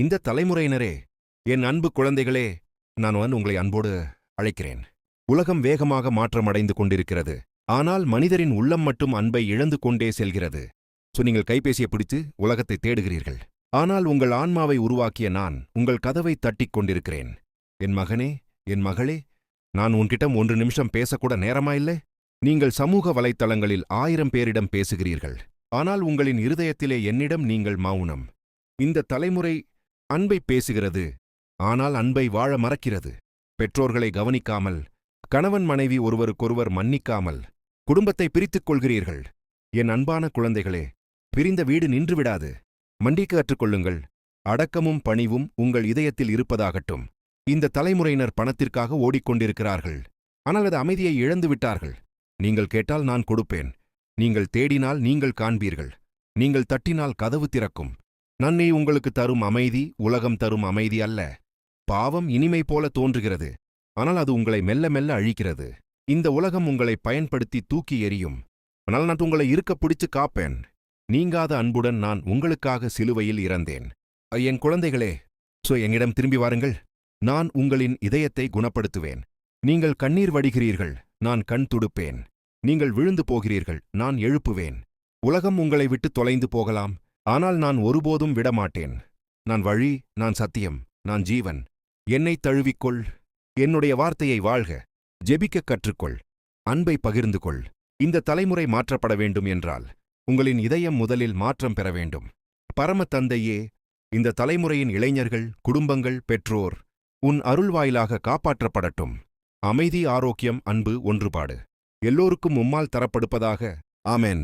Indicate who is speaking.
Speaker 1: இந்த தலைமுறையினரே என் அன்பு குழந்தைகளே நான் வந்து உங்களை அன்போடு அழைக்கிறேன். உலகம் வேகமாக மாற்றமடைந்து கொண்டிருக்கிறது. ஆனால் மனிதரின் உள்ளம் மட்டும் அன்பை இழந்து கொண்டே செல்கிறது. சோ நீங்கள் கைபேசியை பிடித்து உலகத்தை தேடுகிறீர்கள். ஆனால் உங்கள் ஆன்மாவை உருவாக்கிய நான் உங்கள் கதவை தட்டிக் கொண்டிருக்கிறேன். என் மகனே என் மகளே நான் உன்கிட்டம் ஒன்று நிமிஷம் பேசக்கூட நேரமா இல்லை? நீங்கள் சமூக வலைத்தளங்களில் ஆயிரம் பேரிடம் பேசுகிறீர்கள். ஆனால் உங்களின் இருதயத்திலே என்னிடம் நீங்கள் மௌனம். இந்த தலைமுறை அன்பை பேசுகிறது ஆனால் அன்பை வாழ மறக்கிறது. பெற்றோர்களை கவனிக்காமல் கணவன் மனைவி ஒருவருக்கொருவர் மன்னிக்காமல் குடும்பத்தை பிரித்துக் கொள்கிறீர்கள். என் அன்பான குழந்தைகளே பிரிந்த வீடு நின்றுவிடாது. மண்டிக்க கற்றுக்கொள்ளுங்கள். அடக்கமும் பணிவும் உங்கள் இதயத்தில் இருப்பதாகட்டும். இந்த தலைமுறையினர் பணத்திற்காக ஓடிக்கொண்டிருக்கிறார்கள். ஆனால் அது அமைதியை இழந்து விட்டார்கள். நீங்கள் கேட்டால் நான் கொடுப்பேன். நீங்கள் தேடினால் நீங்கள் காண்பீர்கள். நீங்கள் தட்டினால் கதவு திறக்கும். நன்னை உங்களுக்கு தரும் அமைதி உலகம் தரும் அமைதி அல்ல. பாவம் இனிமை போல தோன்றுகிறது. ஆனால் அது உங்களை மெல்ல மெல்ல அழிக்கிறது. இந்த உலகம் உங்களை பயன்படுத்தி தூக்கி எறியும். ஆனால் நான் உங்களை இருக்க பிடிச்சு காப்பேன். நீங்காத அன்புடன் நான் உங்களுக்காக சிலுவையில் இறந்தேன். என் குழந்தைகளே சோ என்னிடம் திரும்பி வாருங்கள். நான் உங்களின் இதயத்தை குணப்படுத்துவேன். நீங்கள் கண்ணீர் வடிகிறீர்கள். நான் கண் துடுப்பேன். நீங்கள் விழுந்து போகிறீர்கள். நான் எழுப்புவேன். உலகம் உங்களை விட்டு தொலைந்து போகலாம். ஆனால் நான் ஒருபோதும் விடமாட்டேன். நான் வழி நான் சத்தியம் நான் ஜீவன். என்னை தழுவிக்கொள். என்னுடைய வார்த்தையை வாழ்க. ஜெபிக்கக் கற்றுக்கொள். அன்பை பகிர்ந்து கொள். இந்த தலைமுறை மாற்றப்பட வேண்டும் என்றால் உங்களின் இதயம் முதலில் மாற்றம் பெற வேண்டும். பரம தந்தையே இந்த தலைமுறையின் இளைஞர்கள் குடும்பங்கள் பெற்றோர் உன் அருள் வாயிலாக காப்பாற்றப்படட்டும். அமைதி ஆரோக்கியம் அன்பு ஒன்றுபாடு. எல்லோருக்கும் உம்மால் தரப்படுப்பதாக. ஆமென்.